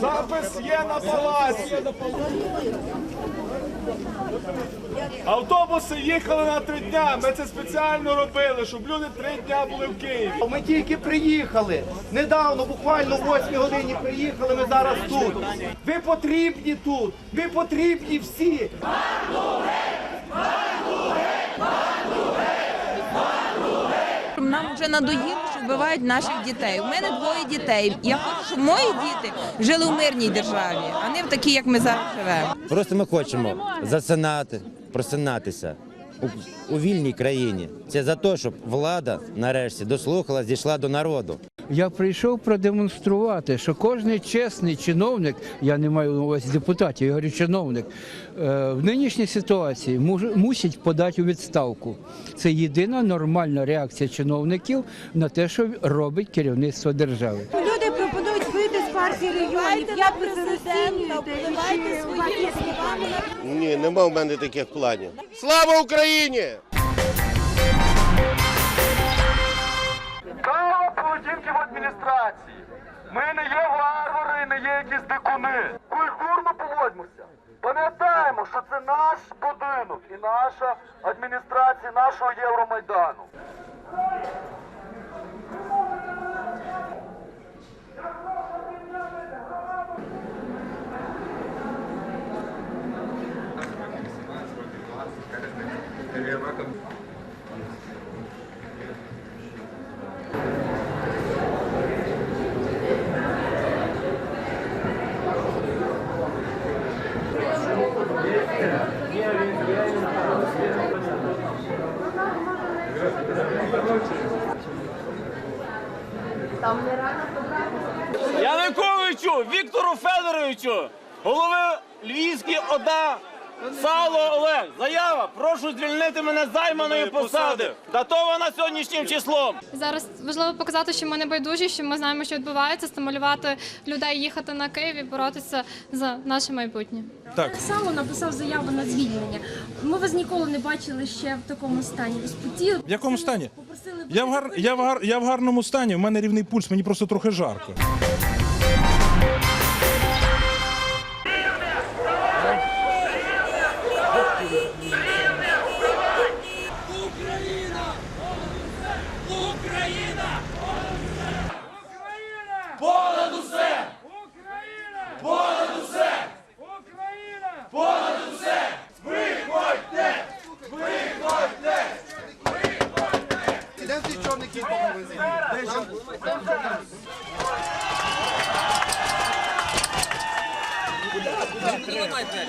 Запис є на палаці. Автобуси їхали на три дня. Ми це спеціально робили, щоб люди три дня були в Києві. Ми тільки приїхали. Недавно, буквально о 8 годині приїхали, ми зараз тут. Ви потрібні тут, ви потрібні всі. Нам вже надоїло, вбивають наших дітей. У мене двоє дітей. Я хочу, щоб мої діти жили в мирній державі, а не в такій, як ми зараз живемо. Просто ми хочемо засинати, просинатися у, вільній країні. Це за те, щоб влада нарешті дослухала, зійшла до народу. Я прийшов продемонструвати, що кожен чесний чиновник, я не маю на увазі депутатів, я говорю чиновник, е, в нинішній ситуації мусить подати у відставку. Це єдина нормальна реакція чиновників на те, що робить керівництво держави. Люди пропонують вийти з партії регіонів. Як ви розцінюєте? Ні, нема в мене таких планів. Слава Україні! Кава поведінки в адміністрації. Ми не є варвари, не є якісь дикуни. Культурно поводьмося. Пам'ятаємо, що це наш будинок і наша адміністрація нашого Євромайдану. Віктору Федоровичу, голови Львівської ОДА, Сало Олег, заява, прошу звільнити мене з займаної посади, датована сьогоднішнім числом. Зараз важливо показати, що ми не байдужі, що ми знаємо, що відбувається, стимулювати людей їхати на Київ і боротися за наше майбутнє. Так само написав заяву на звільнення. Ми вас ніколи не бачили ще в такому стані. Спотіли. В якому стані? Попросили Я в, гар... я, в гар... я в гарному стані, в мене рівний пульс, мені просто трохи жарко.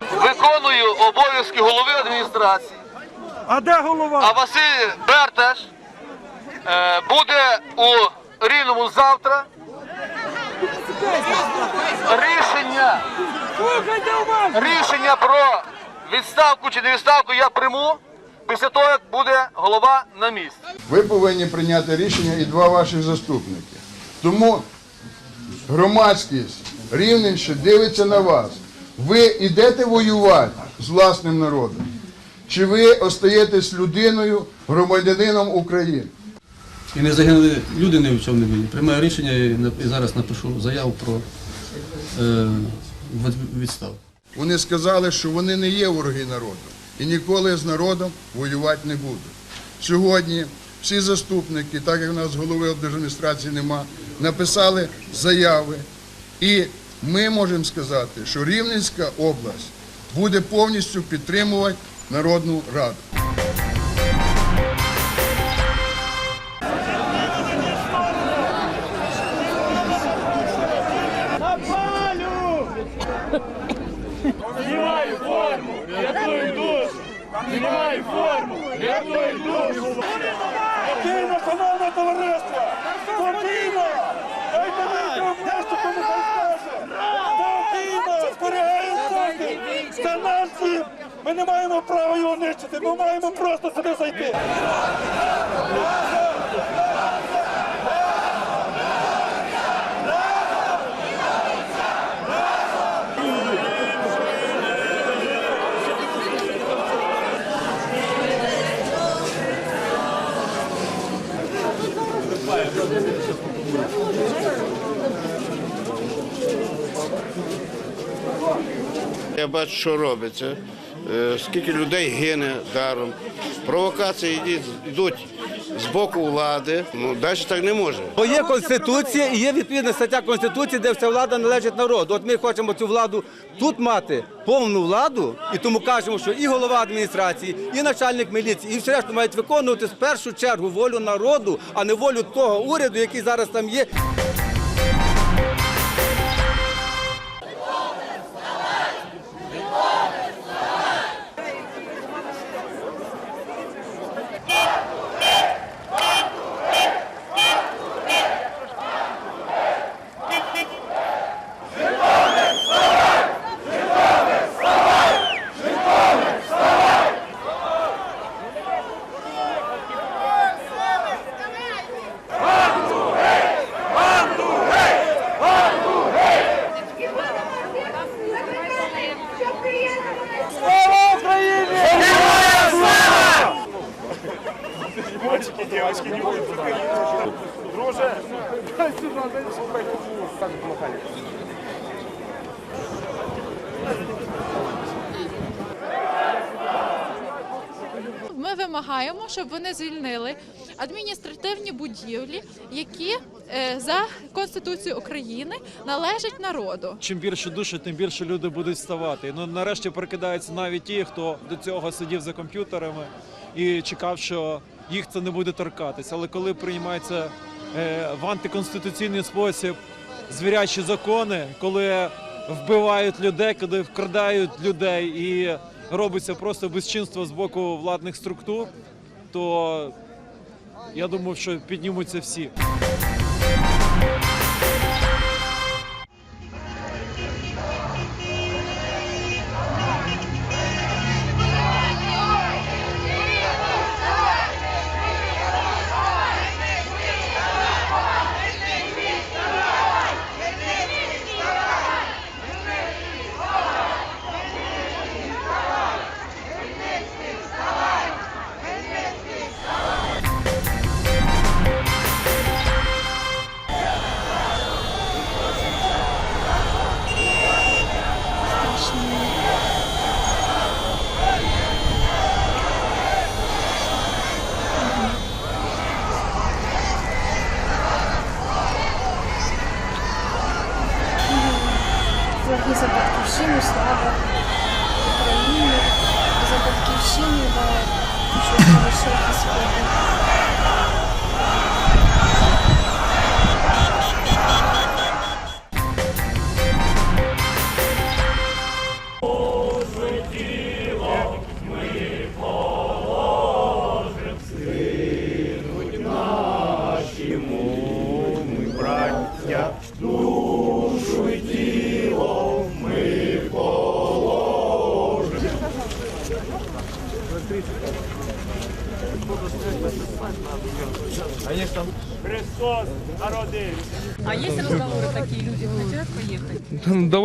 Виконую обов'язки голови адміністрації. А де голова? А Василь Берташ е, буде у Рівному завтра. Рішення, рішення про відставку чи не відставку я прийму. після того, як буде голова на місці. Ви повинні прийняти рішення і два ваших заступники. Тому громадськість Рівненщини дивиться на вас. Ви йдете воювати з власним народом? Чи ви остаєтесь людиною, громадянином України? І не загинули люди ні в чому не винні. Приймаю рішення і зараз напишу заяву про е, відставку. Вони сказали, що вони не є вороги народу і ніколи з народом воювати не будуть. Сьогодні всі заступники, так як в нас голови облдержадміністрації нема, написали заяви. І ми можемо сказати, що Рівненська область буде повністю підтримувати Народну Раду. Знімай форму, рятуй душу! Знімай форму, рятуй душу! Спокійно, шановне товариство! Спокійно! Дайте мені дещо кому хай скаже! Спокійно! Зберігаємо дім! Ми не маємо права його нищити, ми маємо просто сюди зайти! Я бачу, що робиться. Е, Скільки людей гине даром. Провокації йдуть- з боку влади. Ну, далі так не може. Бо є конституція і є відповідна стаття конституції, де вся влада належить народу. От ми хочемо цю владу тут мати повну владу, і тому кажемо, що і голова адміністрації, і начальник міліції, і все решта мають виконувати в першу чергу волю народу, а не волю того уряду, який зараз там є. Ми вимагаємо, щоб вони звільнили адміністративні будівлі, які е, за Конституцією України належать народу. Чим більше душе, тим більше люди будуть вставати. Ну нарешті прокидаються навіть ті, хто до цього сидів за комп'ютерами і чекав, що їх це не буде торкатися. Але коли приймаються е, в антиконституційний спосіб звірячі закони, коли вбивають людей, коли вкрадають людей і робиться просто безчинство з боку владних структур, то я думаю, що піднімуться всі.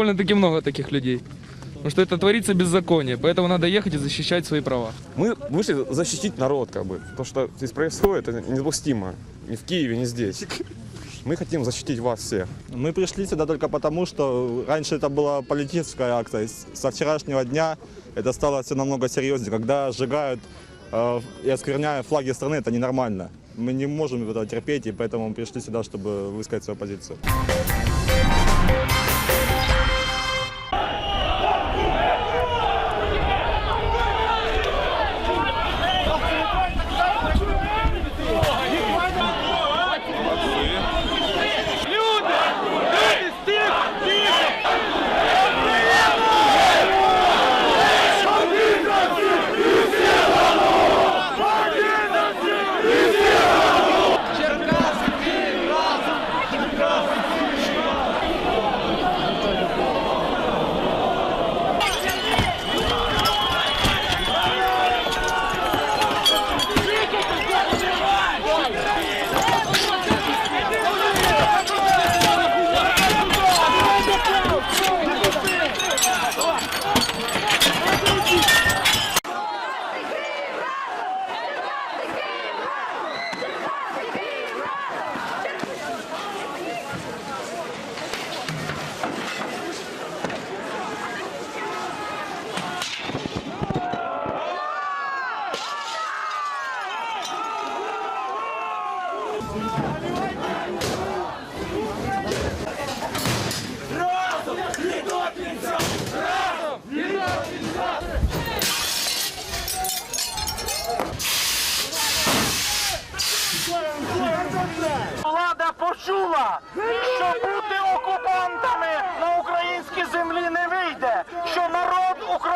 Довольно-таки много таких людей. Потому что это творится беззаконие, поэтому надо ехать и защищать свои права. Мы вышли защитить народ, как бы. То, что здесь происходит, это недопустимо. Ни в Киеве, ни здесь. Мы хотим защитить вас всех. Мы пришли сюда только потому, что раньше это была политическая акция. С- Со вчерашнего дня это стало все намного серьезнее. Когда сжигают э, и оскверняют флаги страны, это ненормально. Мы не можем этого терпеть, и поэтому мы пришли сюда, чтобы высказать свою позицию.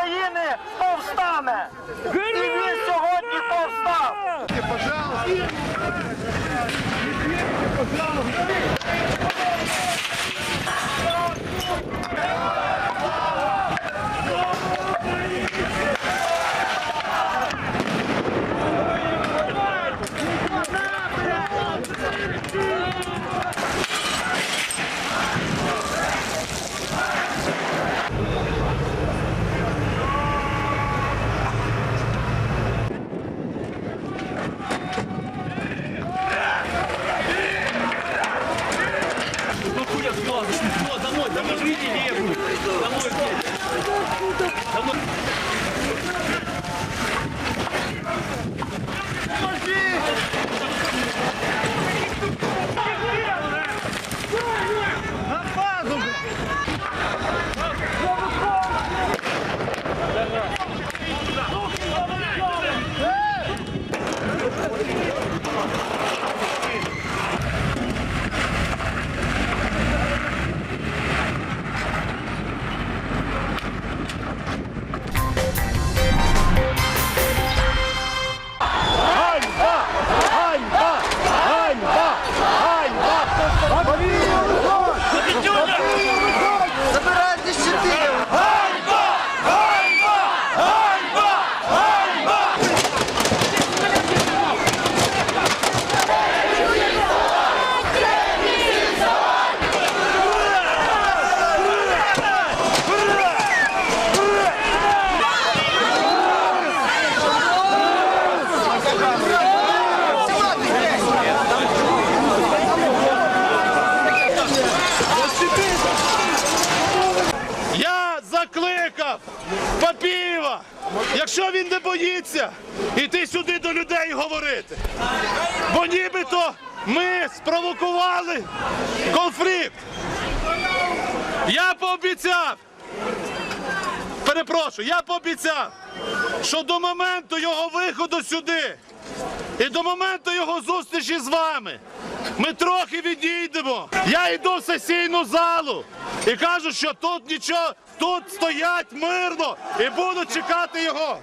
України повстане. І він сьогодні повстав. Забирайте Папієва, якщо він не боїться, іти сюди до людей говорити. Бо нібито ми спровокували конфлікт. Я пообіцяв, перепрошую, я пообіцяв, що до моменту його виходу сюди і до моменту його зустрічі з вами ми трохи відійдемо. Я йду в сесійну залу і кажу, що тут нічого, тут стоять мирно і будуть чекати його.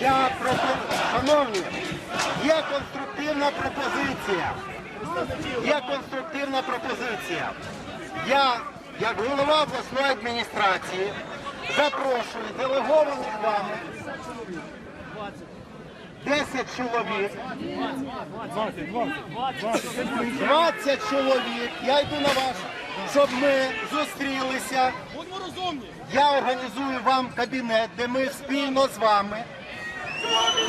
Я шановні, є конструктивна пропозиція. Є конструктивна пропозиція. Я, як голова обласної адміністрації, запрошую делегованих вами 10 чоловік. 20 чоловік. Я йду на вас, щоб ми зустрілися. Я організую вам кабінет, де ми спільно з вами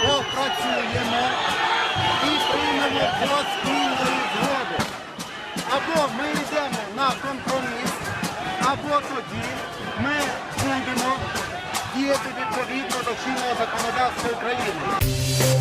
попрацюємо і приймемо до спільної згоди. Або ми йдемо на компроміс, або тоді ми будемо діяти відповідно до чинного законодавства України.